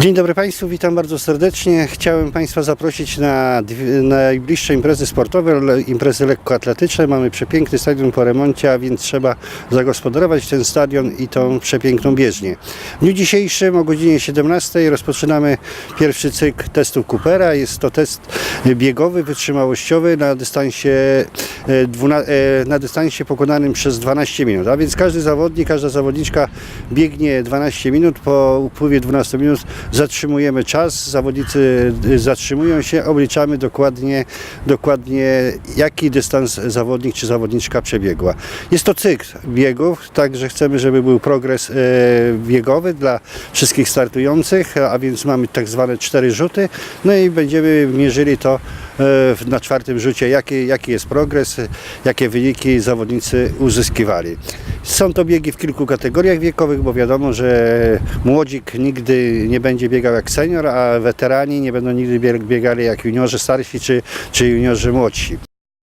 Dzień dobry Państwu, witam bardzo serdecznie. Chciałem Państwa zaprosić na najbliższe imprezy sportowe, imprezy lekkoatletyczne. Mamy przepiękny stadion po remoncie, a więc trzeba zagospodarować ten stadion i tą przepiękną bieżnię. W dniu dzisiejszym o godzinie 17 rozpoczynamy pierwszy cykl testów Coopera. Jest to test biegowy, wytrzymałościowy na dystansie, e, e, na dystansie pokonanym przez 12 minut. A więc każdy zawodnik, każda zawodniczka biegnie 12 minut. Po upływie 12 minut zatrzymujemy czas, zawodnicy y, zatrzymują się, obliczamy dokładnie, dokładnie jaki dystans zawodnik czy zawodniczka przebiegła. Jest to cykl biegów, także chcemy, żeby był progres e, biegowy dla wszystkich startujących, a więc mamy tak zwane cztery rzuty, no i będziemy mierzyli to na czwartym rzucie, jaki, jaki jest progres, jakie wyniki zawodnicy uzyskiwali. Są to biegi w kilku kategoriach wiekowych, bo wiadomo, że młodzik nigdy nie będzie biegał jak senior, a weterani nie będą nigdy bieg- biegali jak juniorzy starsi czy, czy juniorzy młodsi.